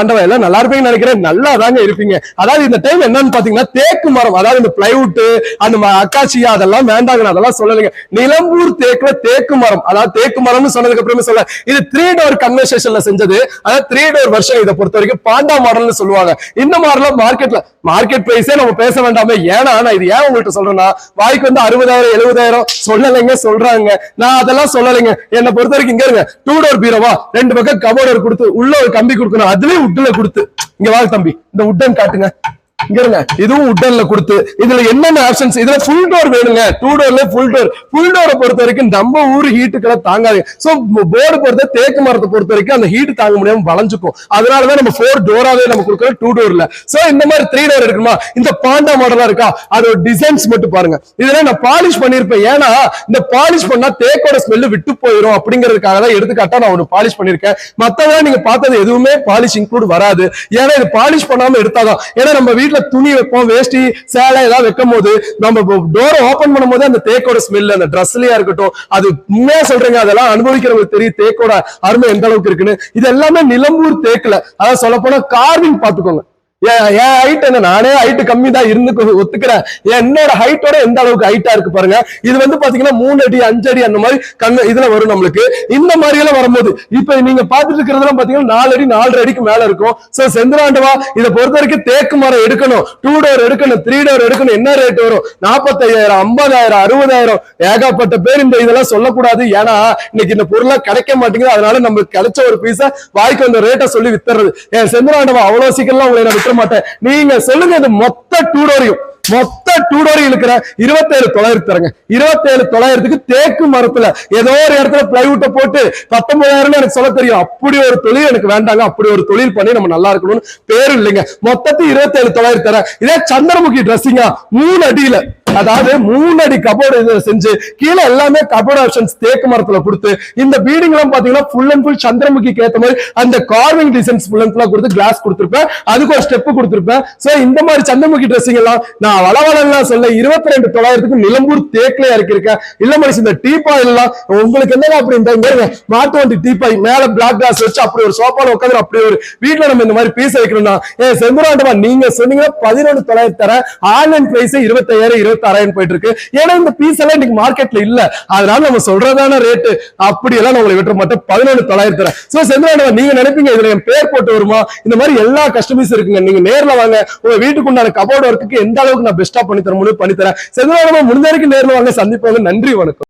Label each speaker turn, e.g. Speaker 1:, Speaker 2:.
Speaker 1: ஆண்டவா எல்லாம் நல்லா இருப்பீங்கன்னு நினைக்கிறேன். நல்லா தாங்க இருப்பீங்க. அதாவது இந்த டைம் என்னன்னு பாத்தீங்கன்னா தேக்கு மரம் அதாவது இந்த பிளைவுட் அந்த அக்காசியா அதெல்லாம் வேண்டாங்க. அதெல்லாம் சொல்லலைங்க. நிலம்பூர் தேக்குல தேக்கு மரம் அதாவது தேக்கு மரம்னு சொன்னதுக்கு அப்புறமே சொல்ல இது த்ரீ டோர் கன்வர்சேஷன்ல செஞ்சது. அதாவது த்ரீ டோர் வருஷம் இதை பொறுத்த வரைக்கும் பாண்டா மாடல்னு சொல்லுவாங்க. இந்த மாடல மார்க்கெட்ல மார்க்கெட் பிரைஸே நம்ம பேச வேண்டாமே. ஏன்னா நான் இது ஏன் உங்கள்கிட்ட சொல்றேன்னா வாய்க்கு வந்து அறுபதாயிரம் எழுபதாயிரம் சொல்லலைங்க சொல்றாங்க. நான் அதெல்லாம் சொல்லலைங்க. என்னை பொறுத்த வரைக்கும் இங்க இருங்க. டூ டோர் பீரோவா ரெண்டு பக்கம் கபோர்டர் கொடுத்து உள்ள ஒரு கம்பி கொடுக்கணும். அதுலயும் உட்டுல கொடுத்து. இங்க வாங்க தம்பி. இந்த உட்டன் காட்டுங்க. இங்க இருங்க. இதுவும் உட்டன்ல கொடுத்து இதுல என்னென்ன ஆப்ஷன்ஸ் இதுல ஃபுல் டோர் வேணுங்க. டூ டோர்ல ஃபுல் டோர் ஃபுல் டோரை பொறுத்த வரைக்கும் நம்ம ஊர் ஹீட்டுக்களை தாங்காது. ஸோ போர்டு பொறுத்த தேக்கு மரத்தை பொறுத்த வரைக்கும் அந்த ஹீட் தாங்க முடியாம வளைஞ்சுக்கும். அதனாலதான் நம்ம ஃபோர் டோராவே நம்ம கொடுக்கறோம் டூ டோர்ல ஸோ இந்த மாதிரி த்ரீ டோர் இருக்குமா? இந்த பாண்டா மாடலா இருக்கா? அதோட டிசைன்ஸ் மட்டும் பாருங்க. இதுல நான் பாலிஷ் பண்ணிருப்பேன் ஏன்னா இந்த பாலிஷ் பண்ணா தேக்கோட ஸ்மெல்லு விட்டு போயிடும் அப்படிங்கிறதுக்காக தான் எடுத்துக்காட்டா நான் ஒன்று பாலிஷ் பண்ணிருக்கேன் மத்தவங்க நீங்க பார்த்தது எதுவுமே பாலிஷ் இன்க்ளூட் வராது. ஏன்னா இது பாலிஷ் பண்ணாம எடுத்தாதான். ஏன்னா நம்ம வீட்டுல துணி வைப்போம் வேஷ்டி சேலை ஏதாவது வைக்கும் போது நம்ம டோரை ஓபன் பண்ணும் போது அந்த தேக்கோட ஸ்மெல் அந்த ட்ரெஸ்லயா இருக்கட்டும் அது உண்மையா சொல்றேங்க அதெல்லாம் அனுபவிக்கிறவங்களுக்கு தெரியும் தேக்கோட அருமை எந்த அளவுக்கு இருக்குன்னு. இது எல்லாமே நிலம்பூர் தேக்குல. அதாவது சொல்ல போனா கார்விங் பாத்துக்கோங்க என் ஹைட் என்ன? நானே ஹைட் கம்மி தான் இருந்து ஒத்துக்கிறேன். என்னோட ஹைட்டோட எந்த அளவுக்கு ஹைட்டா இருக்கு பாருங்க. இது வந்து பாத்தீங்கன்னா மூணு அடி அஞ்சு அடி அந்த மாதிரி கண்ணு இதுல வரும் நம்மளுக்கு. இந்த மாதிரி எல்லாம் வரும்போது இப்ப நீங்க பாத்துட்டு இருக்கிறதெல்லாம் பாத்தீங்கன்னா நாலு அடி நாலரை அடிக்கு மேல இருக்கும். சோ செந்திராண்டவா இதை பொறுத்த வரைக்கும் தேக்கு மரம் எடுக்கணும். டூ டோர் எடுக்கணும் த்ரீ டோர் எடுக்கணும். என்ன ரேட் வரும்? நாற்பத்தையாயிரம் ஐம்பதாயிரம் அறுபதாயிரம். ஏகப்பட்ட பேர் இந்த இதெல்லாம் சொல்லக்கூடாது. ஏன்னா இன்னைக்கு இந்த பொருளா கிடைக்க மாட்டேங்குது. அதனால நம்மளுக்கு கிடைச்ச ஒரு பீஸா வாய்க்கு அந்த ரேட்டை சொல்லி வித்துறது என் செந்திராண்டவா அவ்வளவு சீக்கிரம் உங்களை நான் மாட்டேன். நீங்க சொல்லுங்க இது மொத்த டூடோரியும். மொத்த டூடோரி இருக்கிற இருபத்தேழு தொள்ளாயிரத்து தரங்க. இருபத்தேழு தொள்ளாயிரத்துக்கு தேக்கு மரத்துல ஏதோ ஒரு இடத்துல பிளைவுட்டை போட்டு பத்தொன்பதாயிரம் எனக்கு சொல்ல தெரியும். அப்படி ஒரு தொழில் எனக்கு வேண்டாங்க. அப்படி ஒரு தொழில் பண்ணி நம்ம நல்லா இருக்கணும்னு பேரும் இல்லைங்க. மொத்தத்து இருபத்தேழு தொள்ளாயிரத்து தரேன். இதே சந்திரமுகி ட்ரெஸ்ஸிங்கா மூணு அடியில அதாவது மூணு அடி கபோர்டு இதை செஞ்சு கீழே எல்லாமே கபோர்டு ஆப்ஷன்ஸ் தேக்கு மரத்துல கொடுத்து இந்த பீடிங் எல்லாம் பாத்தீங்கன்னா ஃபுல் அண்ட் ஃபுல் சந்திரமுகிக்கு ஏத்த மாதிரி அந்த கார்விங் டிசைன்ஸ் ஃபுல் அண்ட் ஃபுல்லா கொடுத்து கிளாஸ் கொடுத்துருப்பேன். அதுக்கு ஒரு ஸ்டெப் கொடுத்துருப்பேன். சோ இந்த மாதிரி சந்திரமுகி ட்ரெஸ்ஸிங் எல்லாம் நான் வளவளம்லாம் சொல்ல இருபத்தி ரெண்டு தொள்ளாயிரத்துக்கு நிலம்பூர் தேக்கில இறக்கிருக்கேன் இல்ல மனுஷன் இந்த டீப்பாய் எல்லாம் உங்களுக்கு என்னங்க அப்படி இந்த மாட்டு வண்டி டீப்பாய் மேல பிளாக் கிளாஸ் வச்சு அப்படி ஒரு சோஃபால உட்காந்து அப்படி ஒரு வீட்டுல நம்ம இந்த மாதிரி பீஸ் வைக்கணும்னா ஏன் செம்பராண்டமா நீங்க சொன்னீங்கன்னா பதினொன்று தொள்ளாயிரத்து தர ஆன்லைன் பிரைஸ் இருபத்தாயிரம் தரேன்னு போயிட்டு இருக்கு ஏன்னா இந்த பீஸ் எல்லாம் இன்னைக்கு மார்க்கெட்ல இல்ல. அதனால நம்ம சொல்றதான ரேட்டு அப்படி எல்லாம் உங்களை விட்டுற மாட்டேன். பதினொன்று தொள்ளாயிரத்தி தரேன். சோ செம்பராண்டமா நீங்க நினைப்பீங்க இதுல என் பேர் போட்டு வருமா? இந்த மாதிரி எல்லா கஸ்டமர்ஸ் இருக்குங்க. நீங்க நேர்ல வாங்க. உங்க வீட்டுக்குண்டான கபோர்டு ஒர்க்குக்கு எந்த அளவுக்கு நான் பெஸ்டா பண்ணி தர முடியும் பண்ணி தரேன் செம்பராண்டமா முடிஞ்ச வரைக்கும் நேர்ல வாங்க. சந்திப்பாங்க. நன்றி வணக்கம்.